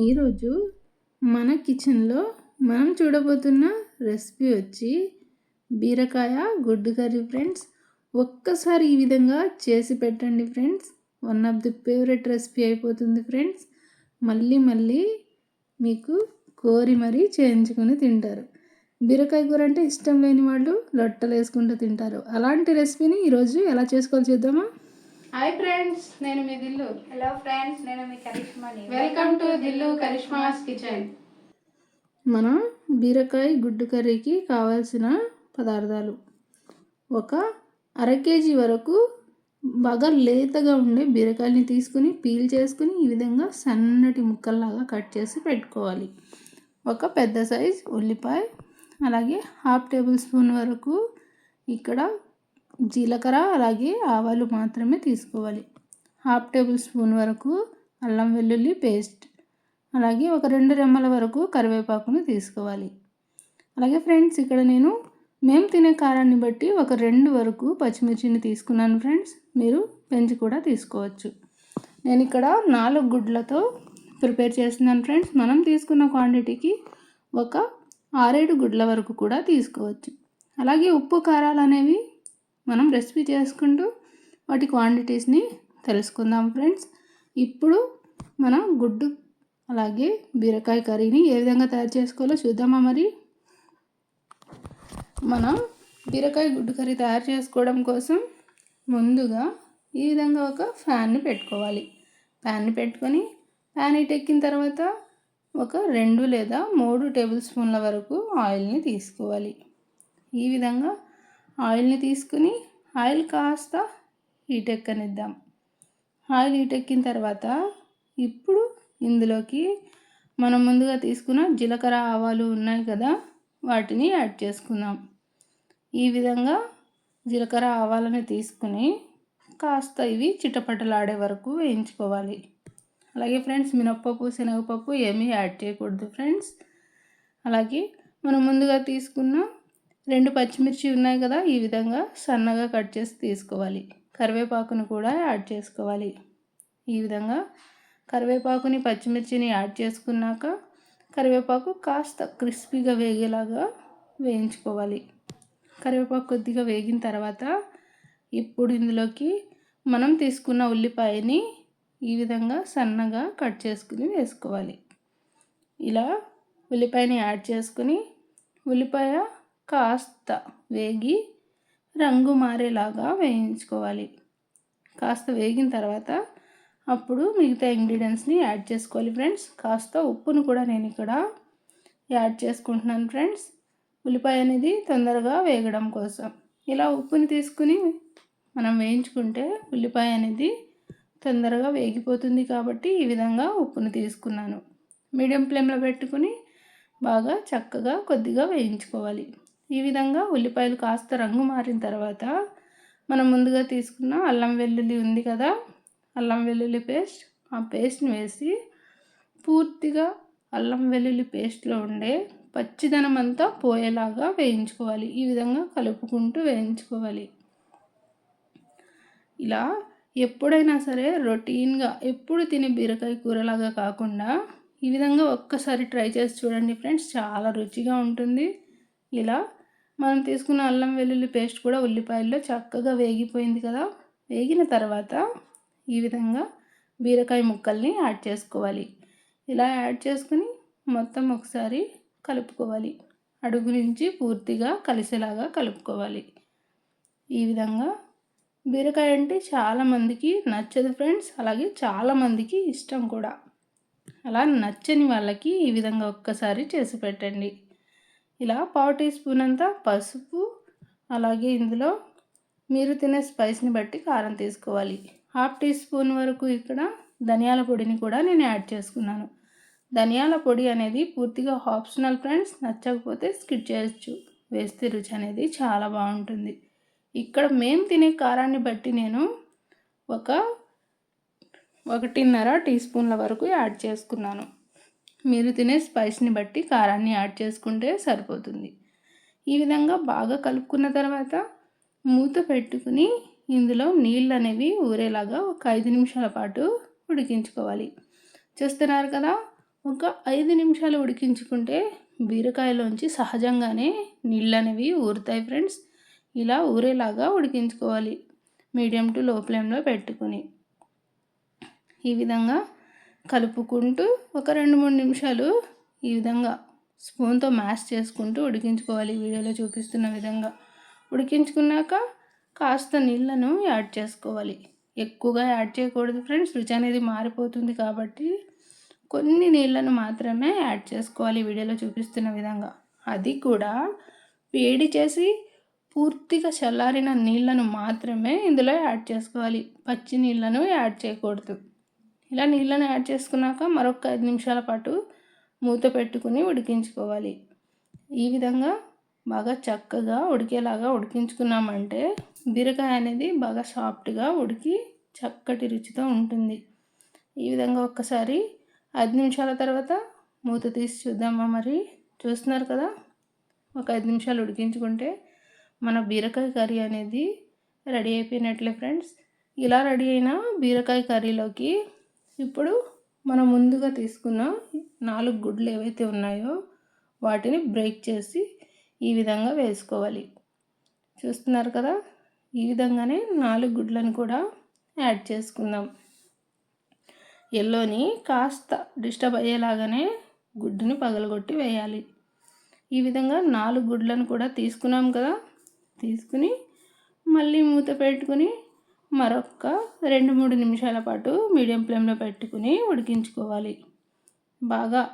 ఈరోజు మన కిచెన్లో మనం చూడబోతున్న రెసిపీ వచ్చి బీరకాయ గుడ్డు కర్రీ ఫ్రెండ్స్. ఒక్కసారి ఈ విధంగా చేసి పెట్టండి friends. One of the favourite recipe అయిపోతుంది ఫ్రెండ్స్. మళ్ళీ మళ్ళీ మీకు కోరి మరీ చేయించుకుని తింటారు. బీరకాయ కూర అంటే ఇష్టం లేని వాళ్ళు లొట్టలు వేసుకుంటూ తింటారు. అలాంటి రెసిపీని ఈరోజు ఎలా చేసుకోవాలి చూద్దామా? హాయ్ ఫ్రెండ్స్ నేను మీ దిల్లు. హలో ఫ్రెండ్స్ నేను మీ కరిష్మాని welcome to Dillu Karishma's kitchen మనం బీరకాయ గుడ్డు కర్రీకి కావాల్సిన పదార్థాలు. ఒక అర కేజీ వరకు బాగా లేతగా ఉండే బీరకాయని తీసుకుని పీల్ చేసుకుని ఈ విధంగా సన్నటి ముక్కల్లాగా కట్ చేసి పెట్టుకోవాలి. ఒక పెద్ద సైజ్ ఉల్లిపాయ అలాగే హాఫ్ టేబుల్ స్పూన్ వరకు ఇక్కడ జీలకర్ర అలాగే ఆవాలు మాత్రమే తీసుకోవాలి. హాఫ్ టేబుల్ స్పూన్ వరకు అల్లం వెల్లుల్లి పేస్ట్ అలాగే ఒక రెండు రెమ్మల వరకు కరివేపాకును తీసుకోవాలి. అలాగే ఫ్రెండ్స్ ఇక్కడ నేను మేము తినే కారాన్ని బట్టి ఒక రెండు వరకు పచ్చిమిర్చిని తీసుకున్నాను ఫ్రెండ్స్. మీరు పెంచి కూడా తీసుకోవచ్చు. నేను ఇక్కడ నాలుగు గుడ్లతో ప్రిపేర్ చేస్తున్నాను ఫ్రెండ్స్. మనం తీసుకున్న క్వాంటిటీకి ఒక ఆరేడు గుడ్ల వరకు కూడా తీసుకోవచ్చు. అలాగే ఉప్పు కారాలు అనేవి మనం రెసిపీ చేసుకుంటూ వాటి క్వాంటిటీస్ని తెలుసుకుందాం ఫ్రెండ్స్. ఇప్పుడు మన గుడ్డు అలాగే బీరకాయ కర్రీని ఏ విధంగా తయారు చేసుకోవాలో చూద్దామా మరి? మనం బీరకాయ గుడ్డు కర్రీ తయారు చేసుకోవడం కోసం ముందుగా ఈ విధంగా ఒక ఫ్యాన్ని పెట్టుకోవాలి. ఫ్యాన్ని పెట్టుకొని ఫ్యాన్ ఎక్కిన తర్వాత ఒక రెండు లేదా మూడు టేబుల్ స్పూన్ల వరకు ఆయిల్ని తీసుకోవాలి. ఈ విధంగా ఆయిల్ని తీసుకుని ఆయిల్ కాస్త హీటెక్కనిద్దాం ఆయిల్ హీటెక్కిన తర్వాత ఇప్పుడు ఇందులోకి మనం ముందుగా తీసుకున్న జీలకర్ర ఆవాలు ఉన్నాయి కదా వాటిని యాడ్ చేసుకుందాం. ఈ విధంగా జీలకర్ర ఆవాలని తీసుకుని కాస్త ఇవి చిటపటలాడే వరకు వేయించుకోవాలి. అలాగే ఫ్రెండ్స్ మినప్పప్పు శనగపప్పు ఏమీ యాడ్ చేయకూడదు ఫ్రెండ్స్. అలాగే మనం ముందుగా తీసుకున్న రెండు పచ్చిమిర్చి ఉన్నాయి కదా ఈ విధంగా సన్నగా కట్ చేసి తీసుకోవాలి. కరివేపాకును కూడా యాడ్ చేసుకోవాలి. ఈ విధంగా కరివేపాకుని పచ్చిమిర్చిని యాడ్ చేసుకున్నాక కరివేపాకు కాస్త క్రిస్పీగా వేగేలాగా వేయించుకోవాలి. కరివేపాకు కొద్దిగా వేగిన తర్వాత ఇప్పుడు ఇందులోకి మనం తీసుకున్న ఉల్లిపాయని ఈ విధంగా సన్నగా కట్ చేసుకుని వేసుకోవాలి. ఇలా ఉల్లిపాయని యాడ్ చేసుకుని ఉల్లిపాయ కాస్త వేగి రంగు మారేలాగా వేయించుకోవాలి. కాస్త వేగిన తర్వాత అప్పుడు మిగతా ఇంగ్రీడియంట్స్ని యాడ్ చేసుకోవాలి ఫ్రెండ్స్. కాస్త ఉప్పును కూడా నేను ఇక్కడ యాడ్ చేసుకుంటున్నాను ఫ్రెండ్స్. ఉల్లిపాయ అనేది తొందరగా వేగడం కోసం. ఇలా ఉప్పుని తీసుకుని మనం వేయించుకుంటే ఉల్లిపాయ అనేది తొందరగా వేగిపోతుంది కాబట్టి ఈ విధంగా ఉప్పును తీసుకున్నాను. మీడియం ఫ్లేమ్లో పెట్టుకుని బాగా చక్కగా కొద్దిగా వేయించుకోవాలి. ఈ విధంగా ఉల్లిపాయలు కాస్త రంగు మారిన తర్వాత మనం ముందుగా తీసుకున్న అల్లం వెల్లుల్లి ఉంది కదా అల్లం వెల్లుల్లి పేస్ట్. ఆ పేస్ట్ని వేసి పూర్తిగా అల్లం వెల్లుల్లి పేస్ట్లో ఉండే పచ్చిదనం అంతా పోయేలాగా వేయించుకోవాలి. ఈ విధంగా కలుపుకుంటూ వేయించుకోవాలి. ఇలా ఎప్పుడైనా సరే రొటీన్గా ఎప్పుడు తినే బీరకాయ కూరలాగా కాకుండా ఈ విధంగా ఒక్కసారి ట్రై చేసి చూడండి ఫ్రెండ్స్. చాలా రుచిగా ఉంటుంది. ఇలా మనం తీసుకున్న అల్లం వెల్లుల్లి పేస్ట్ కూడా ఉల్లిపాయల్లో చక్కగా వేగిపోయింది కదా. వేగిన తర్వాత ఈ విధంగా బీరకాయ ముక్కల్ని యాడ్ చేసుకోవాలి. ఇలా యాడ్ చేసుకుని మొత్తం ఒకసారి కలుపుకోవాలి. అడుగు నుంచి పూర్తిగా కలిసేలాగా కలుపుకోవాలి. ఈ విధంగా బీరకాయ అంటే చాలామందికి నచ్చదు ఫ్రెండ్స్. అలాగే చాలామందికి ఇష్టం కూడా. అలా నచ్చని వాళ్ళకి ఈ విధంగా ఒక్కసారి చేసి పెట్టండి. ఇలా పావు టీ స్పూన్ అంతా పసుపు అలాగే ఇందులో మీరు తినే స్పైస్ని బట్టి కారం తీసుకోవాలి. హాఫ్ టీ స్పూన్ వరకు ఇక్కడ ధనియాల పొడిని కూడా నేను యాడ్ చేసుకున్నాను. ధనియాల పొడి అనేది పూర్తిగా ఆప్షనల్ ఫ్రెండ్స్ నచ్చకపోతే స్కిప్ చేయొచ్చు. వేస్తే రుచి అనేది చాలా బాగుంటుంది. ఇక్కడ మేము తినే కారాన్ని బట్టి నేను ఒక ఒకటిన్నర టీ స్పూన్ల వరకు యాడ్ చేసుకున్నాను. మీరు తినే స్పైస్ని బట్టి కారాన్ని యాడ్ చేసుకుంటే సరిపోతుంది. ఈ విధంగా బాగా కలుపుకున్న తర్వాత మూత పెట్టుకుని ఇందులో నీళ్ళు అనేవి ఊరేలాగా ఒక ఐదు నిమిషాల పాటు ఉడికించుకోవాలి. చూస్తున్నారు కదా ఒక ఐదు నిమిషాలు ఉడికించుకుంటే బీరకాయలోంచి సహజంగానే నీళ్ళు అనేవి ఊరుతాయి ఫ్రెండ్స్. ఇలా ఊరేలాగా ఉడికించుకోవాలి. మీడియం టు లో ఫ్లేమ్లో పెట్టుకుని. ఈ విధంగా కలుపుకుంటూ ఒక రెండు మూడు నిమిషాలు ఈ విధంగా స్పూన్తో మ్యాష్ చేసుకుంటూ ఉడికించుకోవాలి. వీడియోలో చూపిస్తున్న విధంగా ఉడికించుకున్నాక కాస్త నీళ్ళను యాడ్ చేసుకోవాలి. ఎక్కువగా యాడ్ చేయకూడదు ఫ్రెండ్స్ రుచి అనేది మారిపోతుంది కాబట్టి కొన్ని నీళ్ళను మాత్రమే యాడ్ చేసుకోవాలి వీడియోలో చూపిస్తున్న విధంగా. అది కూడా వేడి చేసి పూర్తిగా చల్లారిన నీళ్ళను మాత్రమే ఇందులో యాడ్ చేసుకోవాలి. పచ్చి నీళ్ళను యాడ్ చేయకూడదు. ఇలా నీళ్ళను యాడ్ చేసుకున్నాక మరొక ఐదు నిమిషాల పాటు మూత పెట్టుకుని ఉడికించుకోవాలి. ఈ విధంగా బాగా చక్కగా ఉడికేలాగా ఉడికించుకున్నామంటే బీరకాయ అనేది బాగా సాఫ్ట్గా ఉడికి చక్కటి రుచితో ఉంటుంది. ఈ విధంగా ఒక్కసారి ఐదు నిమిషాల తర్వాత మూత తీసి చూద్దామా మరి. చూస్తున్నారు కదా? ఒక ఐదు నిమిషాలు ఉడికించుకుంటే మన బీరకాయ కర్రీ అనేది రెడీ అయిపోయినట్లే ఫ్రెండ్స్. ఇలా రెడీ అయిన బీరకాయ కర్రీలోకి ఇప్పుడు మనం ముందుగా తీసుకున్న నాలుగు గుడ్లు ఏవైతే ఉన్నాయో వాటిని బ్రేక్ చేసి ఈ విధంగా వేసుకోవాలి. చూస్తున్నారు కదా? ఈ విధంగానే నాలుగు గుడ్లను కూడా యాడ్ చేసుకుందాం. ఎల్లోని కాస్త డిస్టర్బ్ అయ్యేలాగానే గుడ్డుని పగలగొట్టి వేయాలి. ఈ విధంగా నాలుగు గుడ్లను కూడా తీసుకున్నాం కదా? తీసుకుని మళ్ళీ మూత పెట్టుకుని మరొక రెండు మూడు నిమిషాల పాటు మీడియం ఫ్లేమ్లో పెట్టుకుని ఉడికించుకోవాలి. బాగా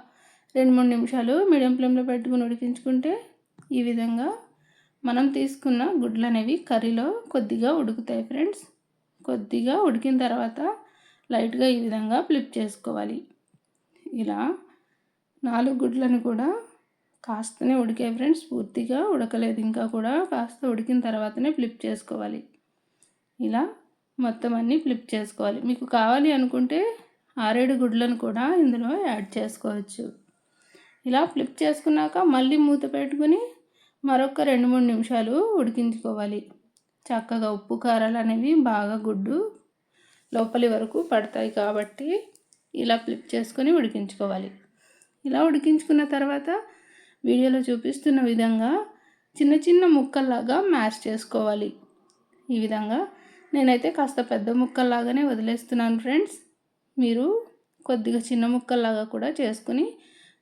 రెండు మూడు నిమిషాలు మీడియం ఫ్లేమ్లో పెట్టుకుని ఉడికించుకుంటే ఈ విధంగా మనం తీసుకున్న గుడ్లు అనేవి కర్రీలో కొద్దిగా ఉడుకుతాయి ఫ్రెండ్స్. కొద్దిగా ఉడికిన తర్వాత లైట్గా ఈ విధంగా ఫ్లిప్ చేసుకోవాలి. ఇలా నాలుగు గుడ్లను కూడా కాస్తనే ఉడికాయి ఫ్రెండ్స్. పూర్తిగా ఉడకలేదు. ఇంకా కూడా కాస్త ఉడికిన తర్వాతనే ఫ్లిప్ చేసుకోవాలి. ఇలా మొత్తం అన్నీ ఫ్లిప్ చేసుకోవాలి. మీకు కావాలి అనుకుంటే ఆరేడు గుడ్లను కూడా ఇందులో యాడ్ చేసుకోవచ్చు. ఇలా ఫ్లిప్ చేసుకున్నాక మళ్ళీ మూత పెట్టుకుని మరొక రెండు మూడు నిమిషాలు ఉడికించుకోవాలి. చక్కగా ఉప్పు కారాలు అనేవి బాగా గుడ్డు లోపలి వరకు పడతాయి కాబట్టి ఇలా ఫ్లిప్ చేసుకొని ఉడికించుకోవాలి. ఇలా ఉడికించుకున్న తర్వాత వీడియోలో చూపిస్తున్న విధంగా చిన్న చిన్న ముక్కల్లాగా మ్యాష్ చేసుకోవాలి. ఈ విధంగా నేనైతే కాస్త పెద్ద ముక్కల్లాగానే వదిలేస్తున్నాను ఫ్రెండ్స్. మీరు కొద్దిగా చిన్న ముక్కల్లాగా కూడా చేసుకుని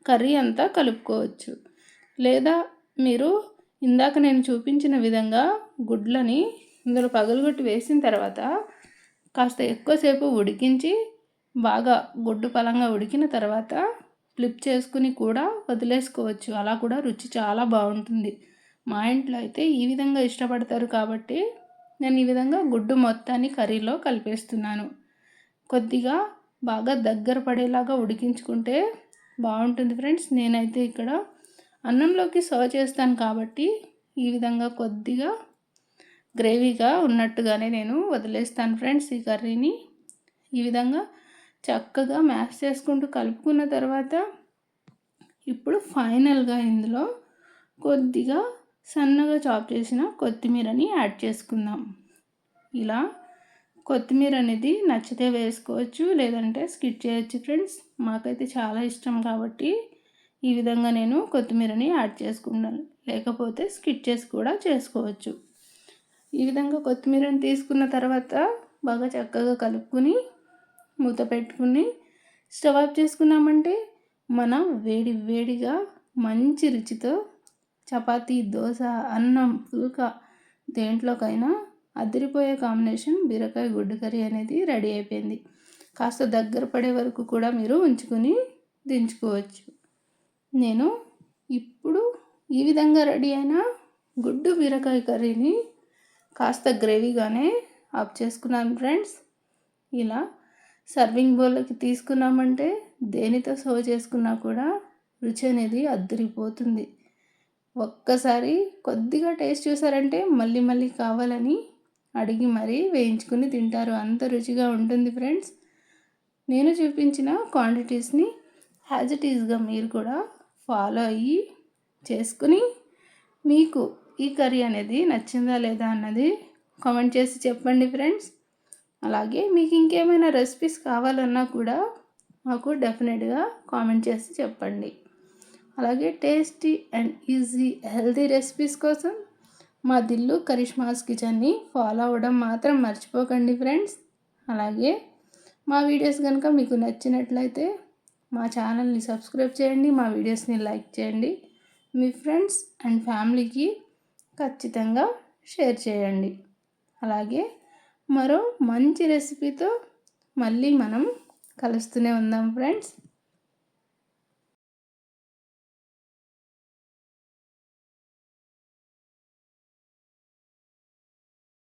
కర్రీ అంతా కలుపుకోవచ్చు. లేదా మీరు ఇందాక నేను చూపించిన విధంగా గుడ్లని ఇందులో పగలగొట్టి వేసిన తర్వాత కాస్త ఎక్కువసేపు ఉడికించి బాగా గుడ్డు పలంగా ఉడికిన తర్వాత ఫ్లిప్ చేసుకుని కూడా వదిలేసుకోవచ్చు. అలా కూడా రుచి చాలా బాగుంటుంది. మా ఇంట్లో అయితే ఈ విధంగా ఇష్టపడతారు కాబట్టి నేను ఈ విధంగా గుడ్డు మొత్తాన్ని కర్రీలో కలిపేస్తున్నాను. కొద్దిగా బాగా దగ్గర పడేలాగా ఉడికించుకుంటే బాగుంటుంది ఫ్రెండ్స్. నేనైతే ఇక్కడ అన్నంలోకి సర్వ్ చేస్తాను కాబట్టి ఈ విధంగా కొద్దిగా గ్రేవీగా ఉన్నట్టుగానే నేను వదిలేస్తాను ఫ్రెండ్స్ ఈ కర్రీని. ఈ విధంగా చక్కగా మ్యాష్ చేసుకుంటూ కలుపుకున్న తర్వాత ఇప్పుడు ఫైనల్గా ఇందులో కొద్దిగా సన్నగా చాప్ చేసిన కొత్తిమీరని యాడ్ చేసుకుందాం. ఇలా కొత్తిమీర అనేది నచ్చితే వేసుకోవచ్చు లేదంటే స్కిట్ చేయొచ్చు ఫ్రెండ్స్. మాకైతే చాలా ఇష్టం కాబట్టి ఈ విధంగా నేను కొత్తిమీరని యాడ్ చేసుకున్నాను లేకపోతే స్కిట్ చేసి కూడా చేసుకోవచ్చు. ఈ విధంగా కొత్తిమీరని తీసుకున్న తర్వాత బాగా చక్కగా కలుపుకుని మూత పెట్టుకుని స్టవ్ ఆఫ్ చేసుకున్నామంటే మన వేడి వేడిగా మంచి రుచితో చపాతీ దోశ అన్నం పుల్కా దేంట్లోకైనా అదిరిపోయే కాంబినేషన్ బీరకాయ గుడ్డు కర్రీ అనేది రెడీ అయిపోయింది. కాస్త దగ్గర పడే వరకు కూడా మీరు ఉంచుకొని దించుకోవచ్చు. నేను ఇప్పుడు ఈ విధంగా రెడీ అయిన గుడ్డు బీరకాయ కర్రీని కాస్త గ్రేవీగానే ఆఫ్ చేసుకున్నాను ఫ్రెండ్స్. ఇలా సర్వింగ్ బౌల్లోకి తీసుకున్నామంటే దేనితో సర్వ్ చేసుకున్నా కూడా రుచి అనేది అద్దరిపోతుంది ఒక్కసారి కొద్దిగా టేస్ట్ చూసారంటే మళ్ళీ మళ్ళీ కావాలని అడిగి మరీ వేయించుకుని తింటారు. అంత రుచిగా ఉంటుంది ఫ్రెండ్స్. నేను చూపించిన క్వాంటిటీస్ని యాజ్ ఇట్ ఈజ్గా మీరు కూడా ఫాలో అయ్యి చేసుకుని మీకు ఈ కర్రీ అనేది నచ్చిందా లేదా అన్నది కామెంట్ చేసి చెప్పండి ఫ్రెండ్స్. అలాగే మీకు ఇంకేమైనా రెసిపీస్ కావాలన్నా కూడా మాకు డెఫినెట్గా కామెంట్ చేసి చెప్పండి. అలాగే tasty and easy healthy recipes కోసం మా దిల్లు కరిష్మాస్ కిచెన్ని ఫాలో అవ్వడం మాత్రం మర్చిపోకండి ఫ్రెండ్స్. అలాగే మా వీడియోస్ కనుక మీకు నచ్చినట్లయితే మా ఛానల్ని సబ్స్క్రైబ్ చేయండి మా వీడియోస్ని లైక్ చేయండి మీ ఫ్రెండ్స్ అండ్ ఫ్యామిలీకి ఖచ్చితంగా షేర్ చేయండి. అలాగే మరో మంచి రెసిపీతో మళ్ళీ మనం కలుస్తూనే ఉందాం ఫ్రెండ్స్.